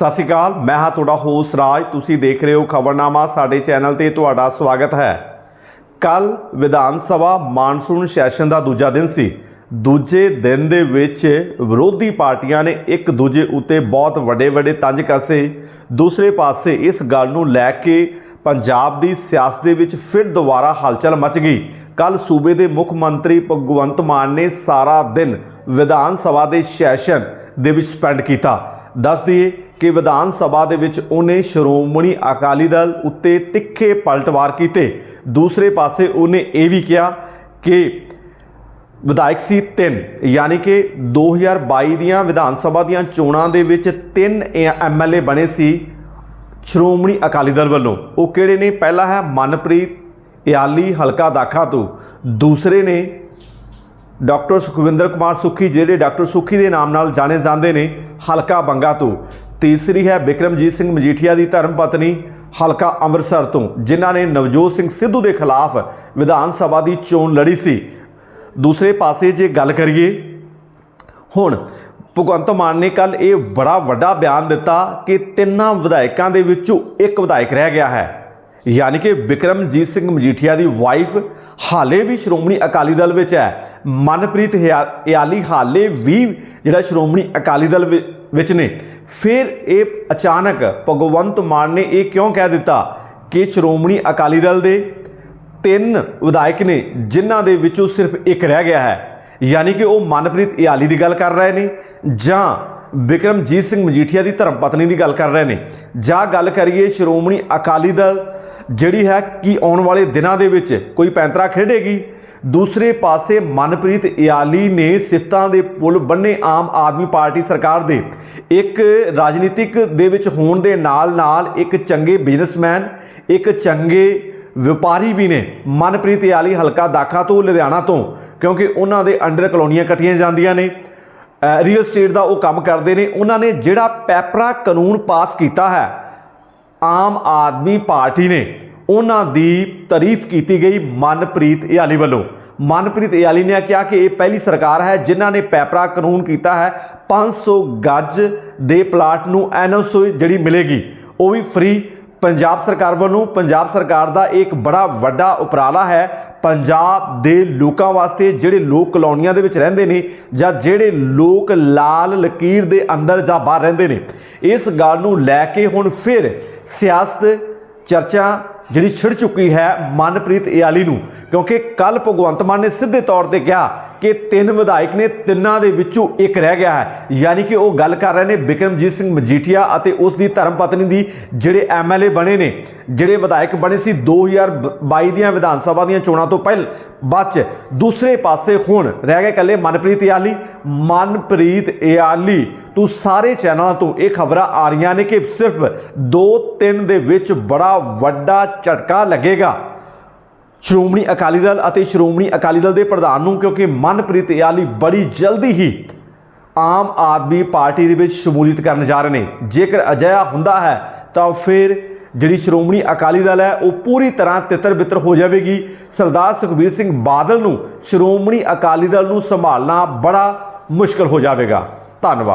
ਸਤਿ ਸ਼੍ਰੀ ਅਕਾਲ, ਮੈਂ ਹਾਂ ਤੁਹਾਡਾ ਹੋਸ ਰਾਜ। ਤੁਸੀਂ ਦੇਖ ਰਹੇ ਹੋ ਖਬਰਨਾਮਾ, ਸਾਡੇ ਚੈਨਲ ਤੇ ਤੁਹਾਡਾ ਸਵਾਗਤ ਹੈ। ਕੱਲ ਵਿਧਾਨ ਸਭਾ ਮਾਨਸੂਨ ਸੈਸ਼ਨ ਦਾ ਦੂਜਾ ਦਿਨ ਸੀ। ਦੂਜੇ ਦਿਨ ਦੇ ਵਿੱਚ ਵਿਰੋਧੀ ਪਾਰਟੀਆਂ ਨੇ ਇੱਕ ਦੂਜੇ ਉੱਤੇ ਬਹੁਤ ਵੱਡੇ ਵੱਡੇ ਤੰਜ ਕੱਸੇ। ਦੂਸਰੇ ਪਾਸੇ ਇਸ ਗੱਲ ਨੂੰ ਲੈ ਕੇ ਪੰਜਾਬ ਦੀ ਸਿਆਸਤ ਦੇ ਵਿੱਚ ਫਿਰ ਦੁਬਾਰਾ ਹਲਚਲ ਮਚ ਗਈ। ਕੱਲ ਸੂਬੇ ਦੇ ਮੁੱਖ ਮੰਤਰੀ ਭਗਵੰਤ ਮਾਨ ਨੇ ਸਾਰਾ ਦਿਨ ਵਿਧਾਨ ਸਭਾ ਦੇ ਸੈਸ਼ਨ ਦੇ ਵਿੱਚ ਸਪੈਂਡ ਕੀਤਾ। ਦੱਸ ਦਈਏ ਕਿ ਵਿਧਾਨ ਸਭਾ ਦੇ ਵਿੱਚ ਉਹਨੇ ਸ਼੍ਰੋਮਣੀ ਅਕਾਲੀ ਦਲ ਉੱਤੇ ਤਿੱਖੇ ਪਲਟਵਾਰ ਕੀਤੇ। ਦੂਸਰੇ ਪਾਸੇ ਉਹਨੇ ਇਹ ਵੀ ਕਿਹਾ ਕਿ ਵਿਧਾਇਕ ਸੀ ਤਿੰਨ, ਯਾਨੀ ਕਿ 2022 ਦੀਆਂ ਵਿਧਾਨ ਸਭਾ ਦੀਆਂ ਚੋਣਾਂ ਦੇ ਵਿੱਚ ਤਿੰਨ ਐਮਐਲਏ ਬਣੇ ਸੀ ਸ਼੍ਰੋਮਣੀ ਅਕਾਲੀ ਦਲ ਵੱਲੋਂ। ਉਹ ਕਿਹੜੇ ਨੇ? ਪਹਿਲਾ ਹੈ ਮਨਪ੍ਰੀਤ ਇਆਲੀ, ਹਲਕਾ ਦਾਖਾ ਤੋਂ। ਦੂਸਰੇ ਨੇ ਡਾਕਟਰ ਸੁਖਵਿੰਦਰ ਕੁਮਾਰ ਸੁੱਖੀ, ਜਿਹੜੇ ਡਾਕਟਰ ਸੁੱਖੀ ਦੇ ਨਾਮ ਨਾਲ ਜਾਣੇ ਜਾਂਦੇ ਨੇ। ਹਲਕਾ ਬੰਗਾ ਤੋਂ। ਤੀਸਰੀ ਹੈ ਬਿਕਰਮਜੀਤ ਸਿੰਘ ਮਜੀਠੀਆ ਦੀ ਧਰਮ ਪਤਨੀ, ਹਲਕਾ ਅੰਮ੍ਰਿਤਸਰ ਤੋਂ, ਜਿਨ੍ਹਾਂ ਨੇ ਨਵਜੋਤ ਸਿੰਘ ਸਿੱਧੂ ਦੇ ਖਿਲਾਫ ਵਿਧਾਨ ਸਭਾ ਦੀ ਚੋਣ ਲੜੀ ਸੀ। ਦੂਸਰੇ ਪਾਸੇ ਜੇ ਗੱਲ ਕਰੀਏ, ਹੁਣ ਭਗਵੰਤ ਮਾਨ ਨੇ ਕੱਲ ਇਹ ਬੜਾ ਵੱਡਾ ਬਿਆਨ ਦਿੱਤਾ ਕਿ ਤਿੰਨਾਂ ਵਿਧਾਇਕਾਂ ਦੇ ਵਿੱਚੋਂ ਇੱਕ ਵਿਧਾਇਕ ਰਹਿ ਗਿਆ ਹੈ। ਯਾਨੀ ਕਿ ਬਿਕਰਮਜੀਤ ਸਿੰਘ ਮਜੀਠੀਆ ਦੀ ਵਾਈਫ ਹਾਲੇ ਵੀ ਸ਼੍ਰੋਮਣੀ ਅਕਾਲੀ ਦਲ ਵਿੱਚ ਹੈ। ਮਨਪ੍ਰੀਤ ਹਿਆ- ਇਆਲੀ ਹਾਲੇ ਵੀ ਜਿਹੜਾ ਸ਼੍ਰੋਮਣੀ ਅਕਾਲੀ ਦਲ ਵਿ- ਵਿੱਚ ਨੇ। ਫਿਰ ਇਹ ਅਚਾਨਕ ਭਗਵੰਤ ਮਾਨ ਨੇ ਇਹ ਕਿਉਂ ਕਹਿ ਦਿੱਤਾ ਕਿ ਸ਼੍ਰੋਮਣੀ ਅਕਾਲੀ ਦਲ ਦੇ ਤਿੰਨ ਵਿਧਾਇਕ ਨੇ, ਜਿਨ੍ਹਾਂ ਦੇ ਵਿੱਚੋਂ ਸਿਰਫ ਇੱਕ ਰਹਿ ਗਿਆ ਹੈ। ਯਾਨੀ ਕਿ ਉਹ ਮਨਪ੍ਰੀਤ ਇਆਲੀ ਦੀ ਗੱਲ ਕਰ ਰਹੇ ਨੇ ਜਾਂ ਬਿਕਰਮਜੀਤ ਸਿੰਘ ਮਜੀਠੀਆ ਦੀ ਧਰਮ ਪਤਨੀ ਦੀ ਗੱਲ ਕਰ ਰਹੇ ਨੇ। ਜਾਂ ਗੱਲ ਕਰੀਏ ਸ਼੍ਰੋਮਣੀ ਅਕਾਲੀ ਦਲ ਜਿਹੜੀ ਹੈ ਕਿ ਆਉਣ ਵਾਲੇ ਦਿਨਾਂ ਦੇ ਵਿੱਚ ਕੋਈ ਪੈਂਤਰਾ ਖੇਡੇਗੀ। ਦੂਸਰੇ ਪਾਸੇ ਮਨਪ੍ਰੀਤ ਇਆਲੀ ਨੇ ਸਿਫਤਾਂ ਦੇ ਪੁਲ ਬੰਨੇ ਆਮ ਆਦਮੀ ਪਾਰਟੀ ਸਰਕਾਰ ਦੇ। ਇੱਕ ਰਾਜਨੀਤਿਕ ਦੇ ਵਿੱਚ ਹੋਣ ਦੇ ਨਾਲ ਨਾਲ ਇੱਕ ਚੰਗੇ ਬਿਜ਼ਨਸਮੈਨ, ਇੱਕ ਚੰਗੇ ਵਪਾਰੀ ਵੀ ਨੇ। ਮਨਪ੍ਰੀਤ ਇਆਲੀ ਹਲਕਾ ਦਾਖਾ ਤੋਂ ਲੁਧਿਆਣਾ ਤੋਂ, ਕਿਉਂਕਿ ਉਹਨਾਂ ਦੇ ਅੰਡਰ ਕਲੋਨੀਆਂ ਕੱਟੀਆਂ ਜਾਂਦੀਆਂ ਨੇ। ਰੀਅਲ ਸਟੇਟ ਦਾ ਉਹ ਕੰਮ ਕਰਦੇ ਨੇ। ਉਹਨਾਂ ਨੇ ਜਿਹੜਾ ਪੈਪਰਾ ਕਾਨੂੰਨ ਪਾਸ ਕੀਤਾ ਹੈ ਆਮ ਆਦਮੀ ਪਾਰਟੀ ਨੇ ਉਹਨਾਂ ਦੀ ਤਾਰੀਫ ਕੀਤੀ ਗਈ ਮਨਪ੍ਰੀਤ ਇਆਲੀ ਵੱਲੋਂ। ਮਨਪ੍ਰੀਤ ਇਆਲੀ ਨੇ ਕਿਹਾ ਕਿ ਇਹ ਪਹਿਲੀ ਸਰਕਾਰ ਹੈ ਜਿਨ੍ਹਾਂ ਨੇ ਪੈਪਰਾ ਕਾਨੂੰਨ ਕੀਤਾ ਹੈ। 500 ਗੱਜ ਦੇ ਪਲਾਟ ਨੂੰ ਐਨਓਸੀ ਜਿਹੜੀ ਮਿਲੇਗੀ, ਉਹ ਵੀ ਫ੍ਰੀ ਪੰਜਾਬ ਸਰਕਾਰ ਵੱਲੋਂ, ਪੰਜਾਬ ਸਰਕਾਰ ਦਾ ਇੱਕ ਬੜਾ ਵੱਡਾ ਉਪਰਾਲਾ ਹੈ ਪੰਜਾਬ ਦੇ ਲੋਕਾਂ ਵਾਸਤੇ ਜਿਹੜੇ ਲੋਕ ਕਲੋਨੀਆਂ ਦੇ ਵਿੱਚ ਰਹਿੰਦੇ ਨੇ ਜਾਂ ਜਿਹੜੇ ਲੋਕ ਲਾਲ ਲਕੀਰ ਦੇ ਅੰਦਰ ਜਾਂ ਬਾਹਰ ਰਹਿੰਦੇ ਨੇ। ਇਸ ਗੱਲ ਨੂੰ ਲੈ ਕੇ ਹੁਣ ਫਿਰ ਸਿਆਸਤ ਚਰਚਾ ਜਿਹੜੀ ਛਿੜ ਚੁੱਕੀ ਹੈ ਮਨਪ੍ਰੀਤ ਇਆਲੀ ਨੂੰ, ਕਿਉਂਕਿ ਕੱਲ ਭਗਵੰਤ ਮਾਨ ਨੇ ਸਿੱਧੇ ਤੌਰ ਤੇ ਕਿਹਾ ਕਿ ਤਿੰਨ ਵਿਧਾਇਕ ਨੇ ਤਿੰਨਾਂ ਦੇ ਵਿੱਚੋਂ ਇੱਕ ਰਹਿ ਗਿਆ ਹੈ। ਯਾਨੀ ਕਿ ਉਹ ਗੱਲ ਕਰ ਰਹੇ ਨੇ ਬਿਕਰਮਜੀਤ ਸਿੰਘ ਮਜੀਠੀਆ ਅਤੇ ਉਸ ਦੀ ਧਰਮ ਪਤਨੀ ਦੀ ਜਿਹੜੇ ਐਮਐਲਏ ਬਣੇ ਨੇ, ਜਿਹੜੇ ਵਿਧਾਇਕ ਬਣੇ ਸੀ 2022 ਦੀਆਂ ਵਿਧਾਨ ਸਭਾ ਦੀਆਂ ਚੋਣਾਂ ਤੋਂ ਪਹਿਲ, ਬਾਅਦ ਚ ਦੂਸਰੇ ਪਾਸੇ ਹੁਣ ਰਹਿ ਗਏ ਇਕੱਲੇ ਮਨਪ੍ਰੀਤ ਇਆਲੀ ਮਨਪ੍ਰੀਤ ਇਆਲੀ ਤੂੰ ਸਾਰੇ ਚੈਨਲਾਂ ਤੋਂ ਇਹ ਖਬਰਾਂ ਆ ਰਹੀਆਂ ਨੇ ਕਿ ਸਿਰਫ 2-3 ਦੇ ਵਿੱਚ ਬੜਾ ਵੱਡਾ ਝਟਕਾ ਲੱਗੇਗਾ। ਸ਼੍ਰੋਮਣੀ ਅਕਾਲੀ ਦਲ ਅਤੇ ਸ਼੍ਰੋਮਣੀ ਅਕਾਲੀ ਦਲ ਦੇ ਪ੍ਰਧਾਨ ਨੂੰ, ਕਿਉਂਕਿ ਮਨਪ੍ਰੀਤ ਇਆਲੀ ਬੜੀ ਜਲਦੀ ਹੀ ਆਮ ਆਦਮੀ ਪਾਰਟੀ ਦੇ ਵਿੱਚ ਸ਼ਮੂਲੀਅਤ ਕਰਨ ਜਾ ਰਹੇ ਨੇ। ਜੇਕਰ ਅਜਿਹਾ ਹੁੰਦਾ ਹੈ, ਤਾਂ ਫਿਰ ਜਿਹੜੀ ਸ਼੍ਰੋਮਣੀ ਅਕਾਲੀ ਦਲ ਹੈ, ਉਹ ਪੂਰੀ ਤਰ੍ਹਾਂ ਤਿੱਤਰ ਬਿੱਤਰ ਹੋ ਜਾਵੇਗੀ। ਸਰਦਾਰ ਸੁਖਬੀਰ ਸਿੰਘ ਬਾਦਲ ਨੂੰ ਸ਼੍ਰੋਮਣੀ ਅਕਾਲੀ ਦਲ ਨੂੰ ਸੰਭਾਲਣਾ ਬੜਾ ਮੁਸ਼ਕਲ ਹੋ ਜਾਵੇਗਾ। ਧੰਨਵਾਦ।